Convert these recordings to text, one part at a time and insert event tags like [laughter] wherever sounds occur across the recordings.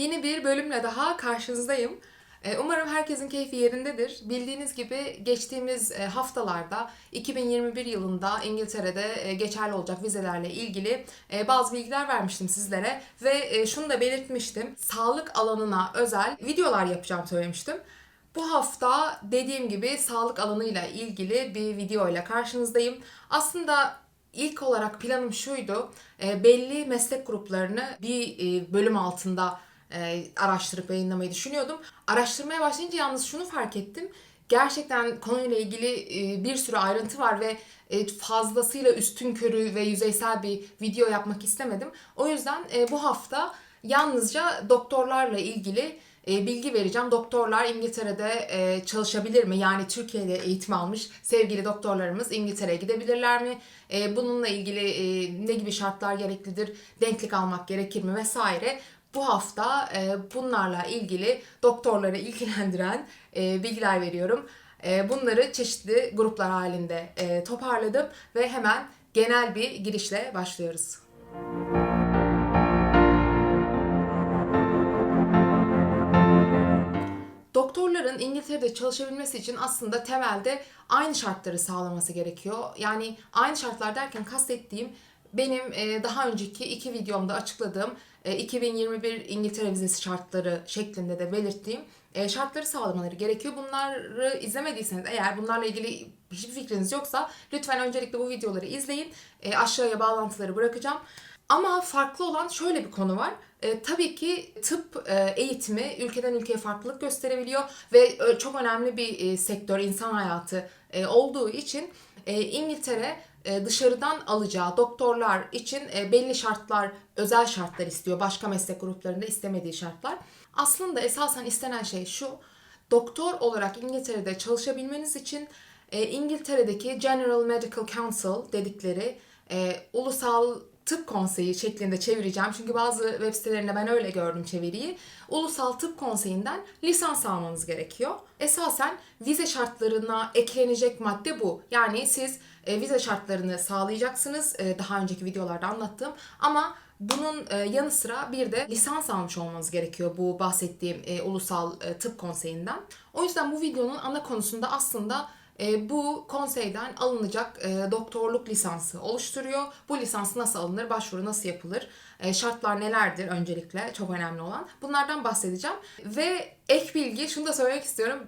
Yeni bir bölümle daha karşınızdayım. Ee, Umarım herkesin keyfi yerindedir. Bildiğiniz gibi geçtiğimiz e, haftalarda 2021 yılında İngiltere'de e, geçerli olacak vizelerle ilgili e, bazı bilgiler vermiştim sizlere ve e, şunu da belirtmiştim. Sağlık alanına özel videolar yapacağım söylemiştim. Bu hafta dediğim gibi sağlık alanıyla ilgili bir video ile karşınızdayım. Aslında ilk olarak planım şuydu. e, belli meslek gruplarını bir e, bölüm altında e, araştırıp yayınlamayı düşünüyordum. Araştırmaya başlayınca yalnız şunu fark ettim. Gerçekten konuyla ilgili e, bir sürü ayrıntı var ve e, fazlasıyla üstün körü ve yüzeysel bir video yapmak istemedim. O yüzden e, bu hafta yalnızca doktorlarla ilgili e, bilgi vereceğim. Doktorlar İngiltere'de e, çalışabilir mi? Yani Türkiye'de eğitim almış sevgili doktorlarımız İngiltere'ye gidebilirler mi? E, bununla ilgili ne gibi şartlar gereklidir? Denklik almak gerekir mi? Vesaire. Bu hafta e, bunlarla ilgili doktorları ilgilendiren e, bilgiler veriyorum. E, bunları çeşitli gruplar halinde e, toparladım ve hemen genel bir girişle başlıyoruz. Doktorların İngiltere'de çalışabilmesi için aslında temelde aynı şartları sağlaması gerekiyor. Yani aynı şartlar derken kastettiğim benim e, daha önceki iki videomda açıkladığım 2021 İngiltere vizesi şartları şeklinde de belirttiğim e, şartları sağlamaları gerekiyor. Bunları izlemediyseniz eğer bunlarla ilgili hiçbir fikriniz yoksa lütfen öncelikle bu videoları izleyin. E, aşağıya bağlantıları bırakacağım. Ama farklı olan şöyle bir konu var. E, tabii ki tıp e, eğitimi ülkeden ülkeye farklılık gösterebiliyor ve e, çok önemli bir e, sektör, insan hayatı e, olduğu için e, İngiltere e, dışarıdan alacağı doktorlar için e, belli şartlar, özel şartlar istiyor. Başka meslek gruplarında istemediği şartlar. Aslında esasen istenen şey şu. Doktor olarak İngiltere'de çalışabilmeniz için e, İngiltere'deki General Medical Council dedikleri e, ulusal tıp konseyi şeklinde çevireceğim. Çünkü bazı web sitelerinde ben öyle gördüm çeviriyi. Ulusal Tıp Konseyi'nden lisans almanız gerekiyor. Esasen vize şartlarına eklenecek madde bu. Yani siz e, vize şartlarını sağlayacaksınız. E, daha önceki videolarda anlattığım. Ama bunun e, yanı sıra bir de lisans almış olmanız gerekiyor bu bahsettiğim e, Ulusal Tıp Konseyi'nden. O yüzden bu videonun ana konusunda aslında bu konseyden alınacak doktorluk lisansı oluşturuyor. Bu lisans nasıl alınır, başvuru nasıl yapılır, şartlar nelerdir öncelikle çok önemli olan. Bunlardan bahsedeceğim. Ve ek bilgi, şunu da söylemek istiyorum,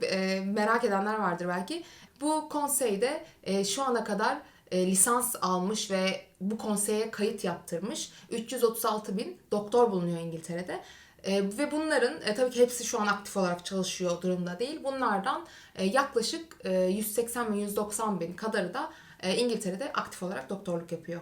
merak edenler vardır belki. Bu konseyde e, şu ana kadar e, lisans almış ve bu konseye kayıt yaptırmış 336 bin doktor bulunuyor İngiltere'de. E, ve bunların e, tabii ki hepsi şu an aktif olarak çalışıyor durumda değil. Bunlardan e, yaklaşık e, 180 bin 190 bin kadarı da e, İngiltere'de aktif olarak doktorluk yapıyor.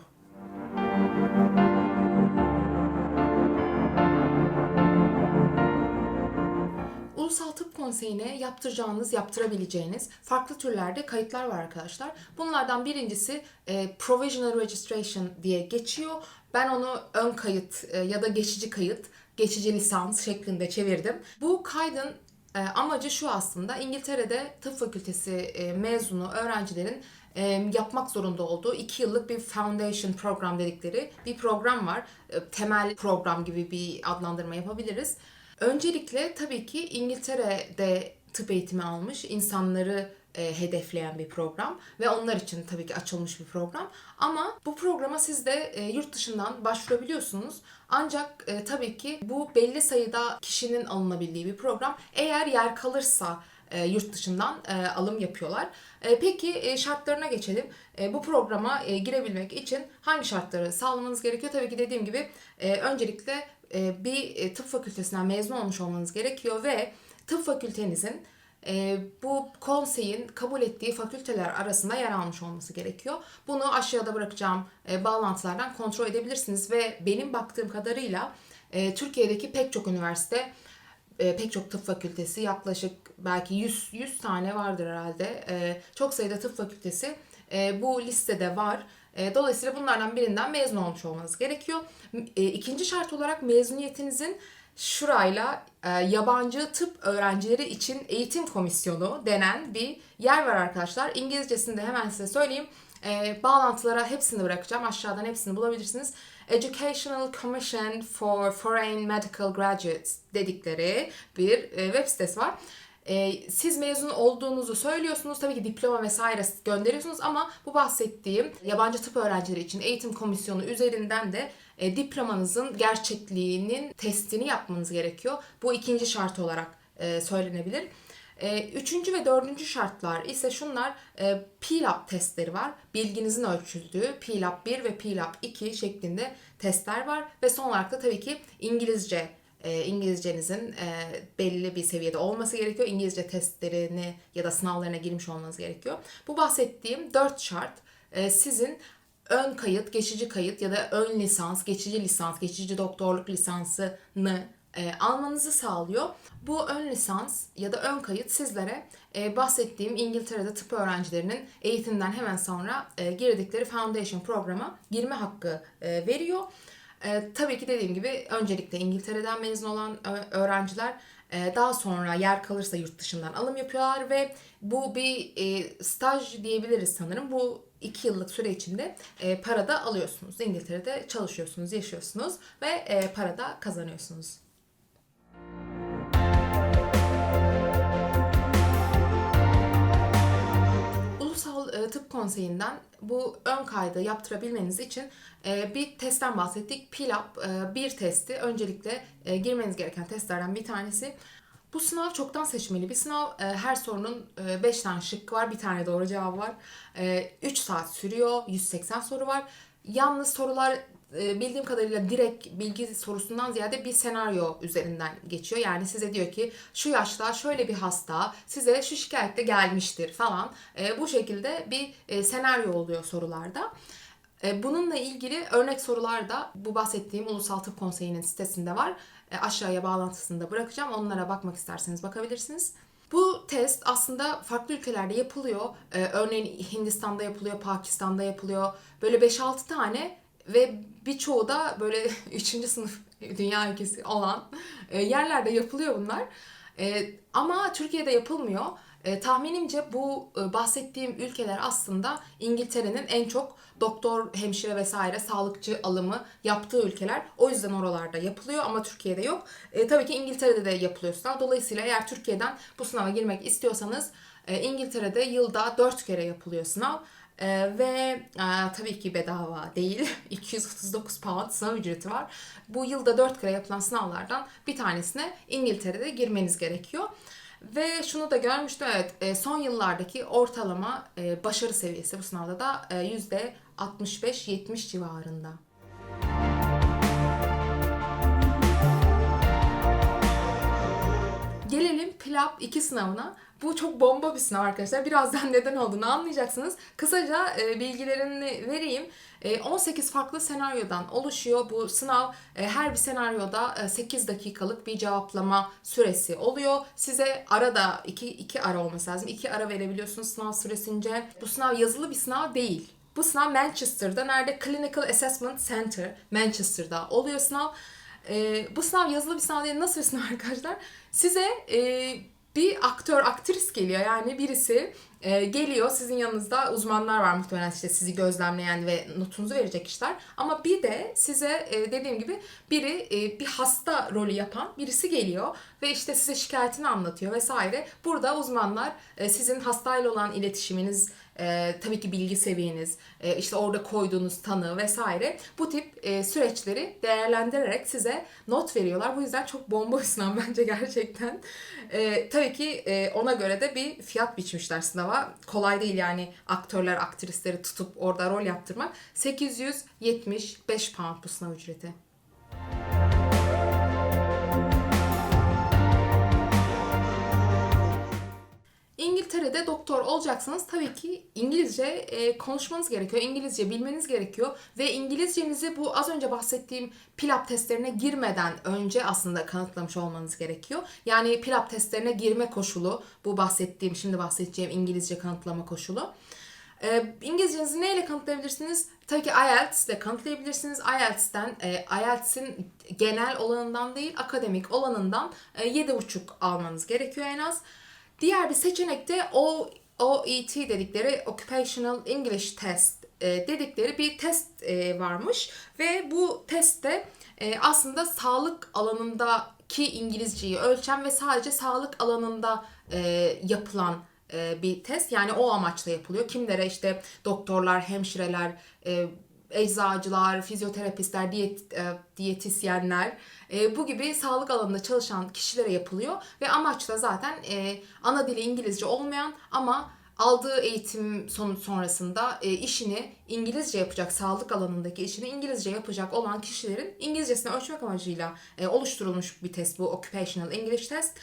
Ulusal Tıp Konseyi'ne yaptıracağınız, yaptırabileceğiniz farklı türlerde kayıtlar var arkadaşlar. Bunlardan birincisi e, Provisional Registration diye geçiyor. Ben onu ön kayıt e, ya da geçici kayıt, geçici lisans şeklinde çevirdim. Bu kaydın e, amacı şu aslında İngiltere'de tıp fakültesi e, mezunu öğrencilerin e, yapmak zorunda olduğu iki yıllık bir foundation program dedikleri bir program var. E, temel program gibi bir adlandırma yapabiliriz. Öncelikle tabii ki İngiltere'de tıp eğitimi almış insanları e, hedefleyen bir program ve onlar için tabii ki açılmış bir program. Ama bu programa siz de e, yurt dışından başvurabiliyorsunuz. Ancak e, tabii ki bu belli sayıda kişinin alınabildiği bir program. Eğer yer kalırsa e, yurt dışından e, alım yapıyorlar. E, peki e, şartlarına geçelim. E, bu programa e, girebilmek için hangi şartları sağlamanız gerekiyor? Tabii ki dediğim gibi e, öncelikle bir e, tıp fakültesinden mezun olmuş olmanız gerekiyor ve tıp fakültenizin e, bu konseyin kabul ettiği fakülteler arasında yer almış olması gerekiyor. Bunu aşağıda bırakacağım e, bağlantılardan kontrol edebilirsiniz ve benim baktığım kadarıyla e, Türkiye'deki pek çok üniversite e, pek çok tıp fakültesi yaklaşık belki 100 100 tane vardır herhalde. E, çok sayıda tıp fakültesi e, bu listede var. E, dolayısıyla bunlardan birinden mezun olmuş olmanız gerekiyor. E, ikinci şart olarak mezuniyetinizin şurayla e, yabancı tıp öğrencileri için eğitim komisyonu denen bir yer var arkadaşlar. İngilizcesini de hemen size söyleyeyim. Bağlantılara hepsini bırakacağım. Aşağıdan hepsini bulabilirsiniz. Educational Commission for Foreign Medical Graduates dedikleri bir web sitesi var. E, siz mezun olduğunuzu söylüyorsunuz. Tabii ki diploma vesaire gönderiyorsunuz ama bu bahsettiğim yabancı tıp öğrencileri için eğitim komisyonu üzerinden de e, diplomanızın gerçekliğinin testini yapmanız gerekiyor. Bu ikinci şart olarak e, söylenebilir. E, üçüncü ve dördüncü şartlar ise şunlar e, testleri var. Bilginizin ölçüldüğü PLAB 1 ve PLAB 2 şeklinde testler var. Ve son olarak da tabii ki İngilizce e, İngilizcenizin e, belli bir seviyede olması gerekiyor. İngilizce testlerini ya da sınavlarına girmiş olmanız gerekiyor. Bu bahsettiğim dört şart e, sizin ön kayıt, geçici kayıt ya da ön lisans, geçici lisans, geçici doktorluk lisansını e, almanızı sağlıyor. Bu ön lisans ya da ön kayıt sizlere e, bahsettiğim İngiltere'de tıp öğrencilerinin eğitimden hemen sonra e, girdikleri foundation programa girme hakkı e, veriyor. E, tabii ki dediğim gibi öncelikle İngiltere'den mezun olan öğrenciler e, daha sonra yer kalırsa yurt dışından alım yapıyorlar ve bu bir e, staj diyebiliriz sanırım. Bu iki yıllık süre içinde e, para da alıyorsunuz. İngiltere'de çalışıyorsunuz, yaşıyorsunuz ve e, para da kazanıyorsunuz. Tıp Konseyi'nden bu ön kaydı yaptırabilmeniz için e, bir testten bahsettik. PILAB e, bir testi. Öncelikle e, girmeniz gereken testlerden bir tanesi. Bu sınav çoktan seçmeli bir sınav. E, her sorunun 5 tane şıkkı var. Bir tane doğru cevabı var. 3 saat sürüyor. 180 soru var. Yalnız sorular e, bildiğim kadarıyla direkt bilgi sorusundan ziyade bir senaryo üzerinden geçiyor. Yani size diyor ki şu yaşta şöyle bir hasta size şu şikayette gelmiştir falan. E, bu şekilde bir e, senaryo oluyor sorularda. E, Bununla ilgili örnek sorular da bu bahsettiğim Ulusal Tıp Konseyi'nin sitesinde var. E, Aşağıya bağlantısını da bırakacağım. Onlara bakmak isterseniz bakabilirsiniz. Bu test aslında farklı ülkelerde yapılıyor. E, örneğin Hindistan'da yapılıyor, Pakistan'da yapılıyor. Böyle 5-6 tane ve birçoğu da böyle [laughs] 3. sınıf dünya ülkesi olan e, yerlerde yapılıyor bunlar. E, ama Türkiye'de yapılmıyor. E, tahminimce bu bahsettiğim ülkeler aslında İngiltere'nin en çok doktor, hemşire vesaire sağlıkçı alımı yaptığı ülkeler. O yüzden oralarda yapılıyor ama Türkiye'de yok. E, tabii ki İngiltere'de de yapılıyor sınav. Dolayısıyla eğer Türkiye'den bu sınava girmek istiyorsanız İngiltere'de yılda 4 kere yapılıyor sınav. Ee, ve e, tabii ki bedava değil. [laughs] 239 pound sınav ücreti var. Bu yılda 4 kere yapılan sınavlardan bir tanesine İngiltere'de girmeniz gerekiyor. Ve şunu da görmüştüm evet e, son yıllardaki ortalama e, başarı seviyesi bu sınavda da e, %65-70 civarında. Gelelim PLAB 2 sınavına. Bu çok bomba bir sınav arkadaşlar. Birazdan [laughs] neden olduğunu anlayacaksınız. Kısaca e, bilgilerini vereyim. E, 18 farklı senaryodan oluşuyor. Bu sınav e, her bir senaryoda e, 8 dakikalık bir cevaplama süresi oluyor. Size arada iki, iki ara olması lazım. İki ara verebiliyorsunuz sınav süresince. Bu sınav yazılı bir sınav değil. Bu sınav Manchester'da. Nerede? Clinical Assessment Center. Manchester'da oluyor sınav. E, bu sınav yazılı bir sınav değil. Nasıl bir sınav arkadaşlar? Size e, bir aktör, aktris geliyor. Yani birisi e, geliyor sizin yanınızda uzmanlar var muhtemelen işte sizi gözlemleyen ve notunuzu verecek kişiler. Ama bir de size e, dediğim gibi biri e, bir hasta rolü yapan birisi geliyor ve işte size şikayetini anlatıyor vesaire. Burada uzmanlar e, sizin hastayla olan iletişiminiz, e, tabii ki bilgi seviyeniz, e, işte orada koyduğunuz tanı vesaire bu tip e, süreçleri değerlendirerek size not veriyorlar. Bu yüzden çok bomba sınav [laughs] bence gerçekten. E, tabii ki e, ona göre de bir fiyat biçmişler sınava. Kolay değil yani aktörler, aktrisleri tutup orada rol yaptırmak. 875 pound bu sınav ücreti. İngiltere'de doktor olacaksanız tabii ki İngilizce e, konuşmanız gerekiyor. İngilizce bilmeniz gerekiyor. Ve İngilizcenizi bu az önce bahsettiğim PILAB testlerine girmeden önce aslında kanıtlamış olmanız gerekiyor. Yani PILAB testlerine girme koşulu bu bahsettiğim, şimdi bahsedeceğim İngilizce kanıtlama koşulu. E, İngilizcenizi neyle kanıtlayabilirsiniz? Tabii ki IELTS ile kanıtlayabilirsiniz. IELTS'ten, e, IELTS'in genel olanından değil, akademik olanından e, 7,5 almanız gerekiyor en az. Diğer bir seçenek de o OET dedikleri Occupational English Test e, dedikleri bir test e, varmış ve bu testte e, aslında sağlık alanındaki İngilizceyi ölçen ve sadece sağlık alanında e, yapılan e, bir test. Yani o amaçla yapılıyor. Kimlere işte doktorlar, hemşireler, e, eczacılar, fizyoterapistler, diyet, e, diyetisyenler e, bu gibi sağlık alanında çalışan kişilere yapılıyor ve amaç da zaten e, ana dili İngilizce olmayan ama aldığı eğitim sonu sonrasında e, işini İngilizce yapacak, sağlık alanındaki işini İngilizce yapacak olan kişilerin İngilizcesini ölçmek amacıyla e, oluşturulmuş bir test bu Occupational English Test.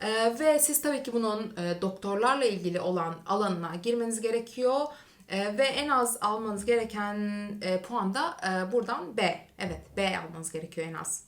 E, ve siz tabii ki bunun e, doktorlarla ilgili olan alanına girmeniz gerekiyor. E, ve en az almanız gereken e, puan da e, buradan B. Evet B almanız gerekiyor en az.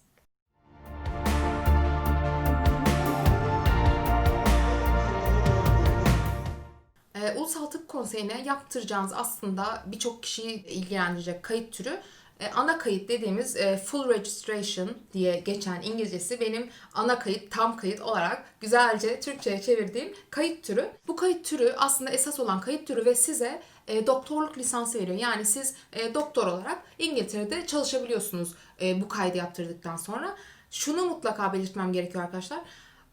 E, Ulusal Tıp Konseyi'ne yaptıracağınız aslında birçok kişiyi ilgilendirecek kayıt türü e, ana kayıt dediğimiz e, full registration diye geçen İngilizcesi benim ana kayıt, tam kayıt olarak güzelce Türkçe'ye çevirdiğim kayıt türü. Bu kayıt türü aslında esas olan kayıt türü ve size e, doktorluk lisansı veriyor. Yani siz e, doktor olarak İngiltere'de çalışabiliyorsunuz e, bu kaydı yaptırdıktan sonra. Şunu mutlaka belirtmem gerekiyor arkadaşlar.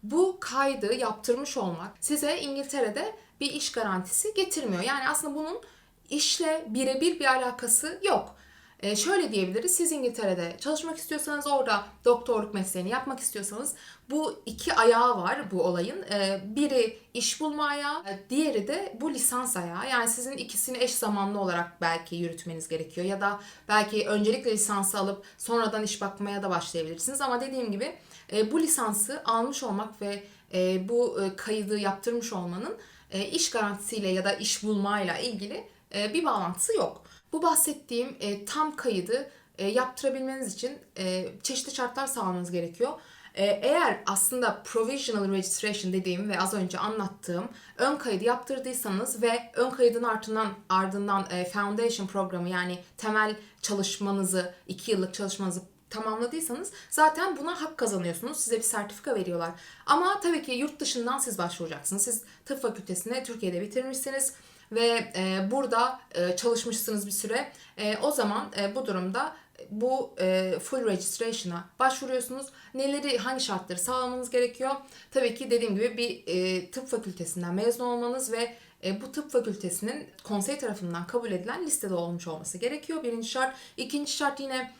Bu kaydı yaptırmış olmak size İngiltere'de bir iş garantisi getirmiyor. Yani aslında bunun işle birebir bir alakası yok. Ee, şöyle diyebiliriz. Siz İngiltere'de çalışmak istiyorsanız orada doktorluk mesleğini yapmak istiyorsanız bu iki ayağı var bu olayın. Ee, biri iş bulma ayağı, diğeri de bu lisans ayağı. Yani sizin ikisini eş zamanlı olarak belki yürütmeniz gerekiyor ya da belki öncelikle lisansı alıp sonradan iş bakmaya da başlayabilirsiniz. Ama dediğim gibi e, bu lisansı almış olmak ve e, bu e, kaydı yaptırmış olmanın e, iş garantisiyle ya da iş bulmayla ilgili e, bir bağlantısı yok. Bu bahsettiğim e, tam kaydı e, yaptırabilmeniz için e, çeşitli şartlar sağlamanız gerekiyor. E, eğer aslında provisional registration dediğim ve az önce anlattığım ön kaydı yaptırdıysanız ve ön kaydın ardından ardından e, foundation programı yani temel çalışmanızı, 2 yıllık çalışmanızı tamamladıysanız zaten buna hak kazanıyorsunuz. Size bir sertifika veriyorlar. Ama tabii ki yurt dışından siz başvuracaksınız. Siz tıp fakültesini Türkiye'de bitirmişsiniz ve e, burada e, çalışmışsınız bir süre. E, o zaman e, bu durumda bu e, full registration'a başvuruyorsunuz. Neleri, hangi şartları sağlamanız gerekiyor? Tabii ki dediğim gibi bir e, tıp fakültesinden mezun olmanız ve e, bu tıp fakültesinin konsey tarafından kabul edilen listede olmuş olması gerekiyor. Birinci şart. İkinci şart yine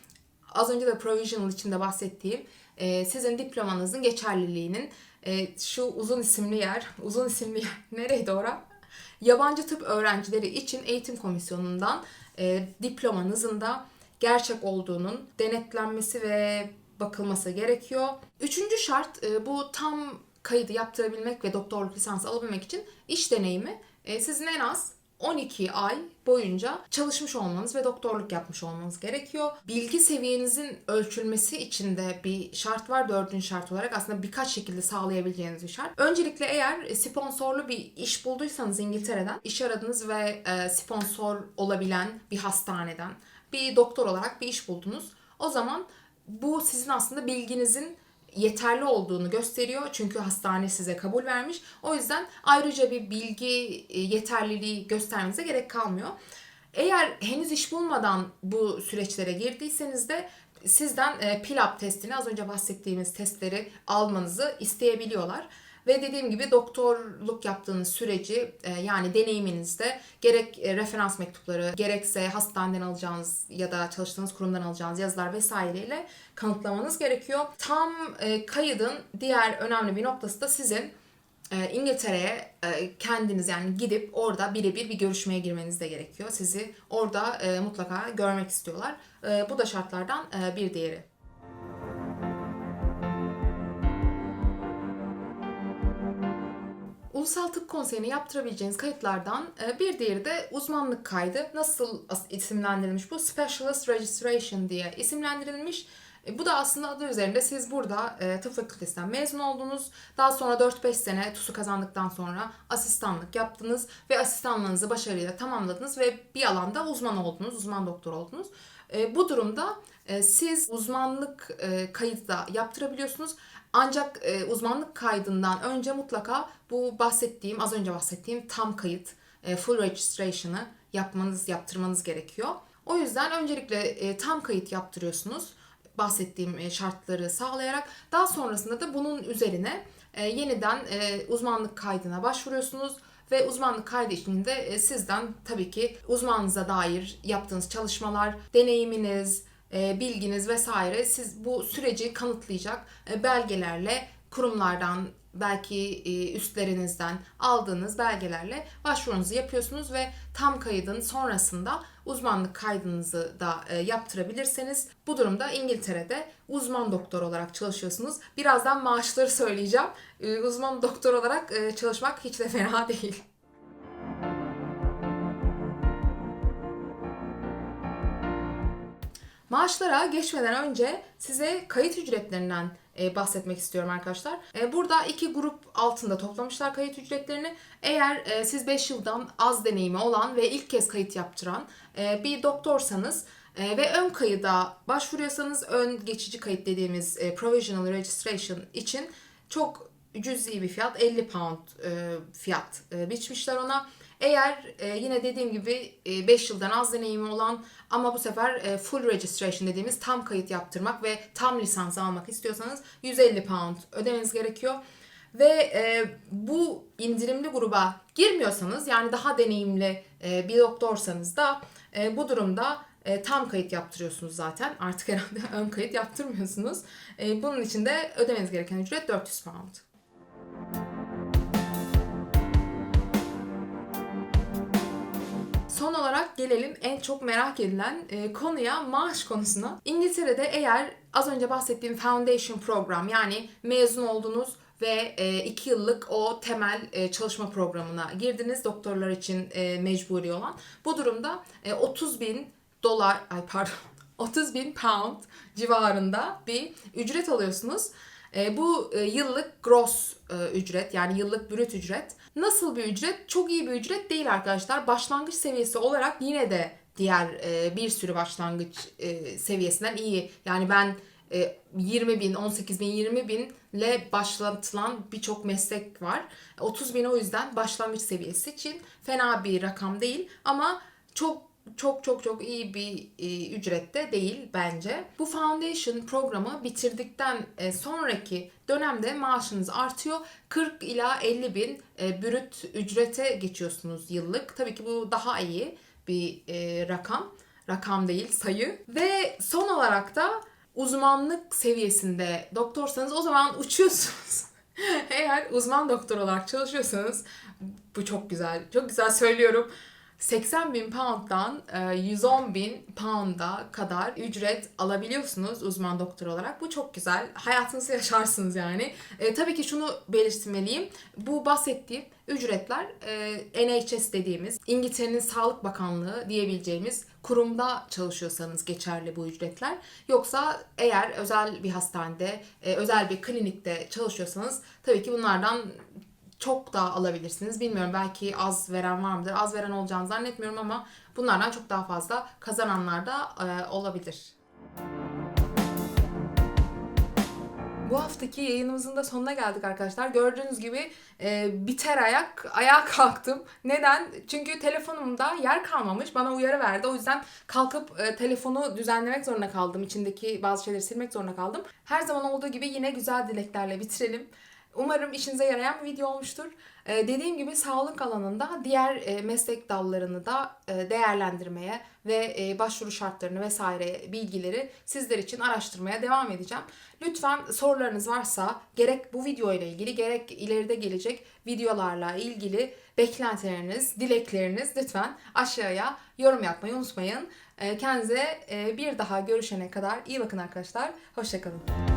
az önce de provisional içinde bahsettiğim e, sizin diplomanızın geçerliliğinin e, şu uzun isimli yer, [laughs] uzun isimli yer nereydi ora? Yabancı tıp öğrencileri için eğitim komisyonundan e, diplomanızın da gerçek olduğunun denetlenmesi ve bakılması gerekiyor. Üçüncü şart e, bu tam kaydı yaptırabilmek ve doktorluk lisansı alabilmek için iş deneyimi. E, sizin en az 12 ay boyunca çalışmış olmanız ve doktorluk yapmış olmanız gerekiyor. Bilgi seviyenizin ölçülmesi için de bir şart var. Dördüncü şart olarak aslında birkaç şekilde sağlayabileceğiniz bir şart. Öncelikle eğer sponsorlu bir iş bulduysanız İngiltere'den, iş aradınız ve e, sponsor olabilen bir hastaneden bir doktor olarak bir iş buldunuz. O zaman bu sizin aslında bilginizin yeterli olduğunu gösteriyor. Çünkü hastane size kabul vermiş. O yüzden ayrıca bir bilgi e, yeterliliği göstermenize gerek kalmıyor. Eğer henüz iş bulmadan bu süreçlere girdiyseniz de sizden e, PILAB testini az önce bahsettiğimiz testleri almanızı isteyebiliyorlar. Ve dediğim gibi doktorluk yaptığınız süreci e, yani deneyiminizde gerek e, referans mektupları gerekse hastaneden alacağınız ya da çalıştığınız kurumdan alacağınız yazılar vesaireyle kanıtlamanız gerekiyor. Tam e, kaydın diğer önemli bir noktası da sizin İngiltere'ye kendiniz yani gidip orada birebir bir görüşmeye girmeniz de gerekiyor. Sizi orada mutlaka görmek istiyorlar. Bu da şartlardan bir diğeri. Ulusal Tıp Konseyi'ne yaptırabileceğiniz kayıtlardan e, bir diğeri de uzmanlık kaydı. Nasıl isimlendirilmiş bu? Specialist Registration diye isimlendirilmiş. E, bu da aslında adı üzerinde siz burada e, tıp fakültesinden mezun oldunuz. Daha sonra 4-5 sene TUS'u kazandıktan sonra asistanlık yaptınız ve asistanlığınızı başarıyla tamamladınız ve bir alanda uzman oldunuz, uzman doktor oldunuz. bu durumda siz uzmanlık kayıtı da yaptırabiliyorsunuz. Ancak e, uzmanlık kaydından önce mutlaka bu bahsettiğim, az önce bahsettiğim tam kayıt, e, full registration'ı yapmanız, yaptırmanız gerekiyor. O yüzden öncelikle e, tam kayıt yaptırıyorsunuz bahsettiğim e, şartları sağlayarak daha sonrasında da bunun üzerine e, yeniden e, uzmanlık kaydına başvuruyorsunuz ve uzmanlık kaydı içinde e, sizden tabii ki uzmanınıza dair yaptığınız çalışmalar, deneyiminiz, bilginiz vesaire siz bu süreci kanıtlayacak e, belgelerle kurumlardan belki e, üstlerinizden aldığınız belgelerle başvurunuzu yapıyorsunuz ve tam kaydın sonrasında uzmanlık kaydınızı da e, yaptırabilirseniz bu durumda İngiltere'de uzman doktor olarak çalışıyorsunuz. Birazdan maaşları söyleyeceğim. E, Uzman doktor olarak e, çalışmak hiç de fena değil. Maaşlara geçmeden önce size kayıt ücretlerinden e, bahsetmek istiyorum arkadaşlar. E, burada iki grup altında toplamışlar kayıt ücretlerini. Eğer e, siz 5 yıldan az deneyimi olan ve ilk kez kayıt yaptıran bir doktorsanız ve ön kayıda başvuruyorsanız ön geçici kayıt dediğimiz provisional registration için çok cüzi bir fiyat 50 pound fiyat biçmişler ona. Eğer e, yine dediğim gibi 5 yıldan az deneyimi olan ama bu sefer e, full registration dediğimiz tam kayıt yaptırmak ve tam lisans almak istiyorsanız 150 pound ödemeniz gerekiyor. Ve e, bu indirimli gruba girmiyorsanız yani daha deneyimli e, bir doktorsanız da e, bu durumda e, tam kayıt yaptırıyorsunuz zaten. Artık herhalde [laughs] ön kayıt yaptırmıyorsunuz. E, bunun için de ödemeniz gereken ücret 400 pound. Son olarak gelelim en çok merak edilen e, konuya maaş konusuna. İngiltere'de eğer az önce bahsettiğim foundation program yani mezun oldunuz ve 2 yıllık o temel e, çalışma programına girdiniz doktorlar için e, mecburi olan. Bu durumda e, 30 bin dolar, ay pardon [laughs] 30 bin pound civarında bir ücret alıyorsunuz. E, bu e, yıllık gross e, ücret yani yıllık brüt ücret. Nasıl bir ücret? Çok iyi bir ücret değil arkadaşlar. Başlangıç seviyesi olarak yine de diğer bir sürü başlangıç seviyesinden iyi. Yani ben e, 20 bin, 18 bin, 20 bin ile başlatılan birçok meslek var. 30 bin o yüzden başlangıç seviyesi için fena bir rakam değil ama çok çok çok çok iyi bir e, ücrette değil bence. Bu foundation programı bitirdikten e, sonraki dönemde maaşınız artıyor. 40 ila 50 bin e, brüt ücrete geçiyorsunuz yıllık. Tabii ki bu daha iyi bir e, rakam. Rakam değil sayı. Ve son olarak da uzmanlık seviyesinde doktorsanız o zaman uçuyorsunuz. [laughs] Eğer uzman doktor olarak çalışıyorsanız bu çok güzel. Çok güzel söylüyorum. 80 bin pound'dan 110 e, bin pound'a kadar ücret alabiliyorsunuz uzman doktor olarak. Bu çok güzel. Hayatınızı yaşarsınız yani. E, tabii ki şunu belirtmeliyim. Bu bahsettiğim ücretler e, NHS dediğimiz İngiltere'nin Sağlık Bakanlığı diyebileceğimiz kurumda çalışıyorsanız geçerli bu ücretler. Yoksa eğer özel bir hastanede, e, özel bir klinikte çalışıyorsanız tabii ki bunlardan çok daha alabilirsiniz. Bilmiyorum belki az veren var mıdır? Az veren olacağını zannetmiyorum ama bunlardan çok daha fazla kazananlar da e, olabilir. Bu haftaki yayınımızın da sonuna geldik arkadaşlar. Gördüğünüz gibi e, biter ayak ayağa kalktım. Neden? Çünkü telefonumda yer kalmamış. Bana uyarı verdi. O yüzden kalkıp e, telefonu düzenlemek zorunda kaldım. İçindeki bazı şeyleri silmek zorunda kaldım. Her zaman olduğu gibi yine güzel dileklerle bitirelim. Umarım işinize yarayan bir video olmuştur. Ee, dediğim gibi sağlık alanında diğer e, meslek dallarını da e, değerlendirmeye ve e, başvuru şartlarını vesaire bilgileri sizler için araştırmaya devam edeceğim. Lütfen sorularınız varsa gerek bu video ile ilgili gerek ileride gelecek videolarla ilgili beklentileriniz, dilekleriniz lütfen aşağıya yorum yapmayı unutmayın. E, kendinize e, bir daha görüşene kadar iyi bakın arkadaşlar. Hoşçakalın.